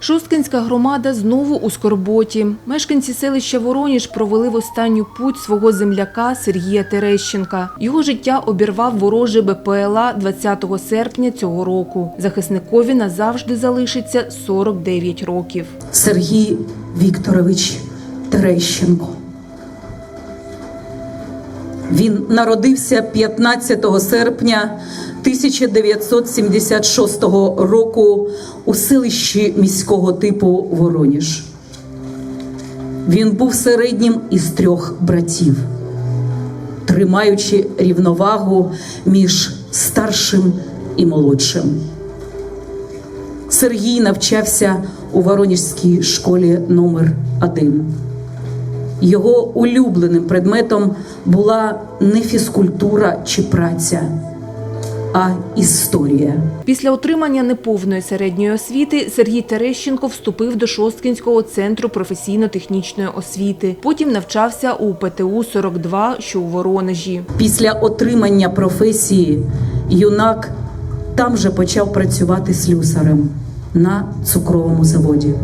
Шосткинська громада знову у скорботі. Мешканці селища Вороніж провели в останню путь свого земляка Сергія Терещенка. Його життя обірвав ворожий БПЛА 20 серпня цього року. Захисникові назавжди залишиться 49 років. Сергій Вікторович Терещенко. Він народився 15 серпня 1976 року у селищі міського типу Вороніж. Він був середнім із трьох братів, тримаючи рівновагу між старшим і молодшим. Сергій навчався у Воронежській школі номер 1 Його улюбленим предметом була не фізкультура чи праця, а історія. Після отримання неповної середньої освіти Сергій Терещенко вступив до Шосткинського центру професійно-технічної освіти. Потім навчався у ПТУ 42, що у Воронежі. Після отримання професії юнак там же почав працювати слюсарем на цукровому заводі.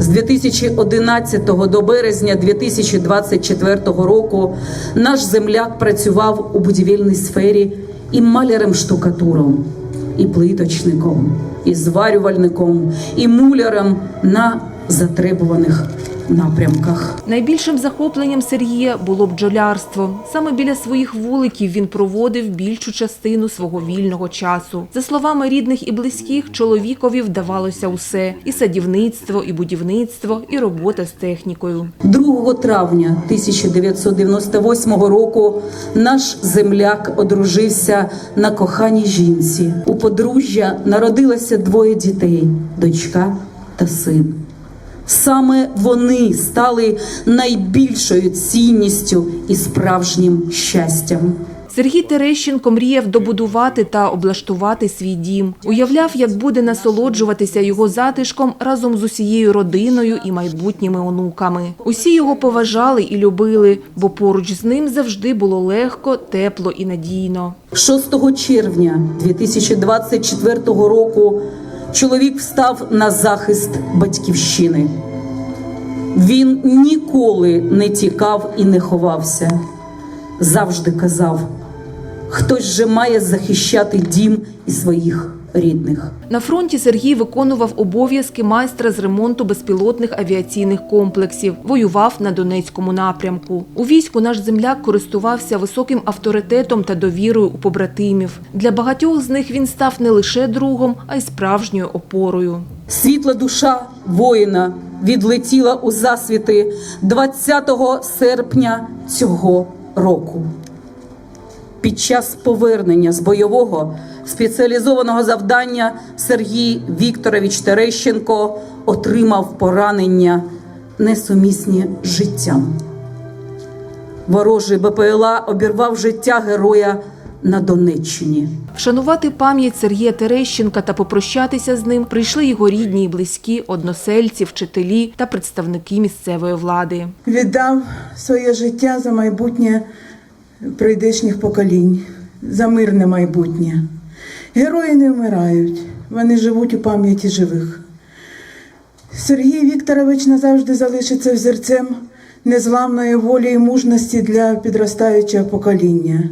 З 2011 до березня 2024 року наш земляк працював у будівельній сфері і малярем-штукатуром, і плиточником, і зварювальником, і мулярем на затребуваних напрямках. Найбільшим захопленням Сергія було бджолярство. Саме біля своїх вуликів він проводив більшу частину свого вільного часу. За словами рідних і близьких, чоловікові вдавалося усе: і садівництво, і будівництво, і робота з технікою. 2 травня 1998 року наш земляк одружився на коханій жінці. У подружжя народилося двоє дітей дочка та син. Саме вони стали найбільшою цінністю і справжнім щастям. Сергій Терещенко мріяв добудувати та облаштувати свій дім. Уявляв, як буде насолоджуватися його затишком разом з усією родиною і майбутніми онуками. Усі його поважали і любили, бо поруч з ним завжди було легко, тепло і надійно. 6 червня 2024 року чоловік встав на захист батьківщини. Він ніколи не тікав і не ховався. Завжди казав: хтось же має захищати дім і своїх рідних. На фронті Сергій виконував обов'язки майстра з ремонту безпілотних авіаційних комплексів. Воював на Донецькому напрямку. У війську наш земляк користувався високим авторитетом та довірою у побратимів. Для багатьох з них він став не лише другом, а й справжньою опорою. Світла душа воїна відлетіла у засвіти 20 серпня цього року. Під час повернення з бойового спеціалізованого завдання Сергій Вікторович Терещенко отримав поранення несумісні з життям. Ворожий БПЛА обірвав життя героя на Донеччині. Вшанувати пам'ять Сергія Терещенка та попрощатися з ним прийшли його рідні і близькі, односельці, вчителі та представники місцевої влади. віддав своє життя за майбутнє прийдешніх поколінь, за мирне майбутнє. Герої не вмирають, вони живуть у пам'яті живих. Сергій Вікторович назавжди залишиться взірцем незламної волі і мужності для підростаючого покоління.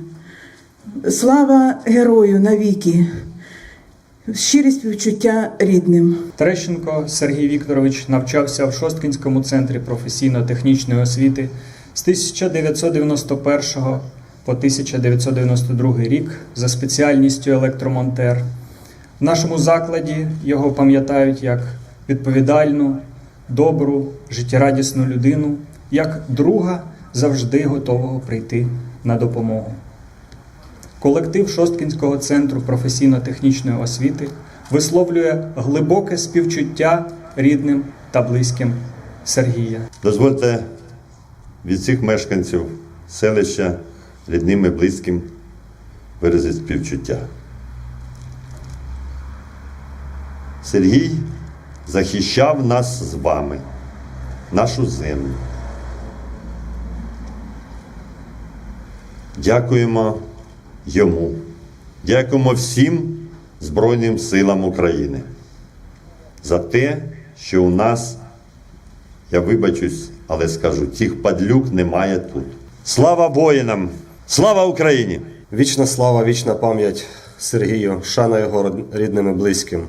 Слава герою навіки, щирі співчуття рідним. Терещенко Сергій Вікторович навчався в Шосткінському центрі професійно-технічної освіти з 1991 по 1992 рік за спеціальністю електромонтер. В нашому закладі його пам'ятають як відповідальну, добру, життєрадісну людину, як друга завжди готового прийти на допомогу. Колектив Шосткінського центру професійно-технічної освіти висловлює глибоке співчуття рідним та близьким Сергія. Дозвольте від всіх мешканців селища рідним і близьким виразити співчуття. Сергій захищав нас з вами, нашу землю. Дякуємо йому. Дякуємо всім Збройним силам України. за те, що у нас, я вибачусь, але скажу, тих падлюк немає тут. Слава воїнам! Слава Україні! Вічна слава, вічна пам'ять Сергію, шана його рідним і близьким.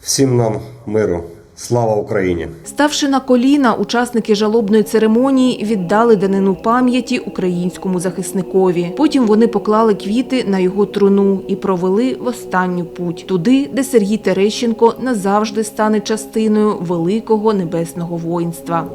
Всім нам миру. Слава Україні! Ставши на коліна, учасники жалобної церемонії віддали данину пам'яті українському захисникові. Потім вони поклали квіти на його труну і провели в останню путь туди, де Сергій Терещенко назавжди стане частиною великого небесного воїнства.